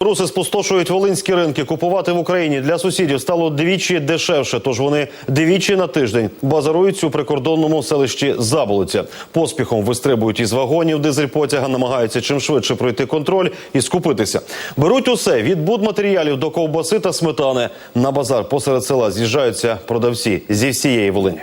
Руси спустошують волинські ринки. Купувати в Україні для сусідів стало двічі дешевше. Тож вони двічі на тиждень базаруються у прикордонному селищі Заболоця. Поспіхом вистрибують із вагонів дизель-потяга, намагаються чим швидше пройти контроль і скупитися. Беруть усе від будматеріалів до ковбаси та сметани. На базар посеред села з'їжджаються продавці зі всієї Волині.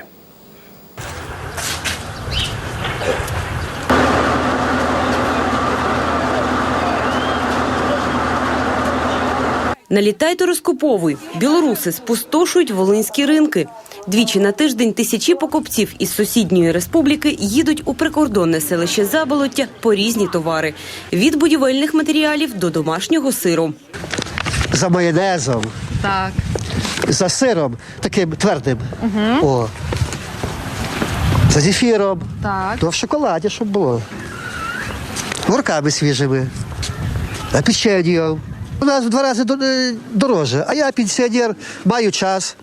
Налітай та розкуповуй. Білоруси спустошують волинські ринки. Двічі на тиждень тисячі покупців із сусідньої республіки їдуть у прикордонне селище Заболоття по різні товари від будівельних матеріалів до домашнього сиру. за майонезом, Так. за сиром таким твердим. О. За зефіром. Так. То в шоколаді, щоб було. Горками свіжими. А печеньем. У нас в два рази е, дороже. А я пенсіонер, маю час.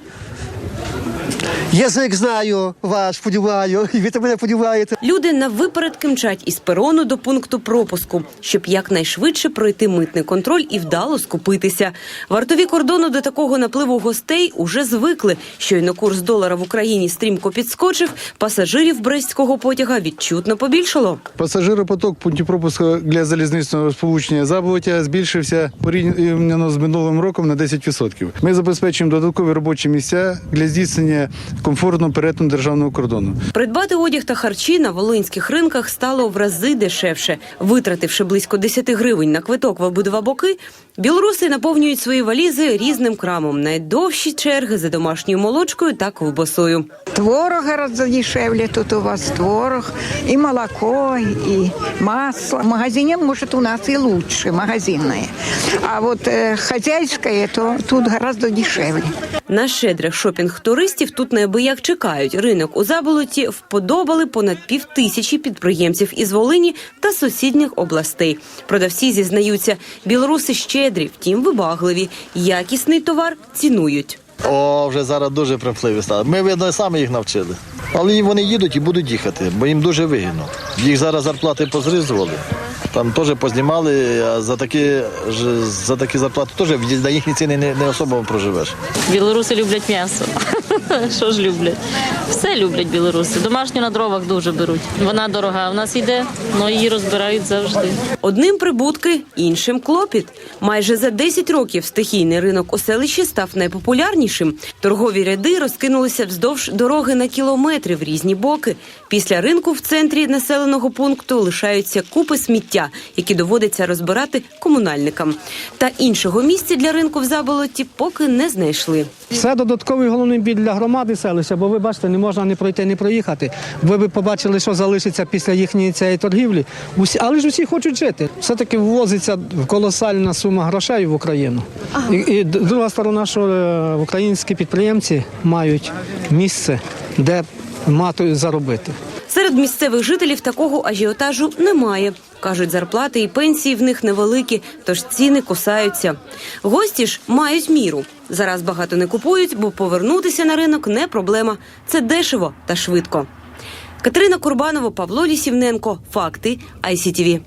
Язик знаю ваш, подіваю, і ви мене подіваєте. Люди на випередки мчать із перону до пункту пропуску, щоб якнайшвидше пройти митний контроль і вдало скупитися. Вартові кордону до такого напливу гостей уже звикли. Щойно курс долара в Україні стрімко підскочив. Пасажирів брестського потяга відчутно побільшало. Пасажиропоток пункті пропуску для залізничного сполучення Заболоття збільшився порівняно з минулим роком на 10%. Ми забезпечуємо додаткові робочі місця для здійснення комфортного перетину державного кордону. Придбати одяг та харчі на волинських ринках стало в рази дешевше. Витративши близько 10 гривень на квиток в обидва боки, білоруси наповнюють свої валізи різним крамом. Найдовші черги за домашньою молочкою та ковбасою. Творог гораздо дешевле тут у вас творог, и молоко, и масло. В магазине, может, у нас и лучше, магазинное. А вот э, хозяйское, то тут гораздо дешевле. На щедрих шопінг туристів тут неабияк чекають. Ринок у Заболоті вподобали понад півтисячі підприємців із Волині та сусідніх областей. Продавці зізнаються, білоруси щедрі, втім вибагливі. Якісний товар цінують. О, вже зараз дуже примхливі стали. Ми, видно, самі їх навчили. Але вони їдуть і будуть їхати, бо їм дуже вигідно. Їх зараз зарплати позрізували. Там теж познімали, а за такі, за такі зарплати теж на їхні ціни не, не особо проживеш. Білоруси люблять м'ясо. Що ж люблять? Все люблять білоруси. Домашню на дровах дуже беруть. Вона дорога. В нас йде, але її розбирають завжди. Одним прибутки, іншим клопіт. Майже за 10 років стихійний ринок у селищі став найпопулярнішим. Торгові ряди розкинулися вздовж дороги на кілометри в різні боки. Після ринку в центрі населеного пункту лишаються купи сміття, які доводиться розбирати комунальникам. Та іншого місця для ринку в заболоті поки не знайшли. Це додатковий головний біль для громади селища, бо ви бачите, не можна не пройти, не проїхати. Ви б побачили, що залишиться після їхньої цієї торгівлі. Усі, але ж усі хочуть жити. Все-таки ввозиться колосальна сума грошей в Україну. І, і друга сторона, що е, українські підприємці мають місце, де мати заробити. Серед місцевих жителів такого ажіотажу немає. Кажуть, зарплати і пенсії в них невеликі, тож ціни кусаються. Гості ж мають міру. Зараз багато не купують, бо повернутися на ринок не проблема. Це дешево та швидко. Катерина Курбанова, Павло Лісівненко. Факти ICTV.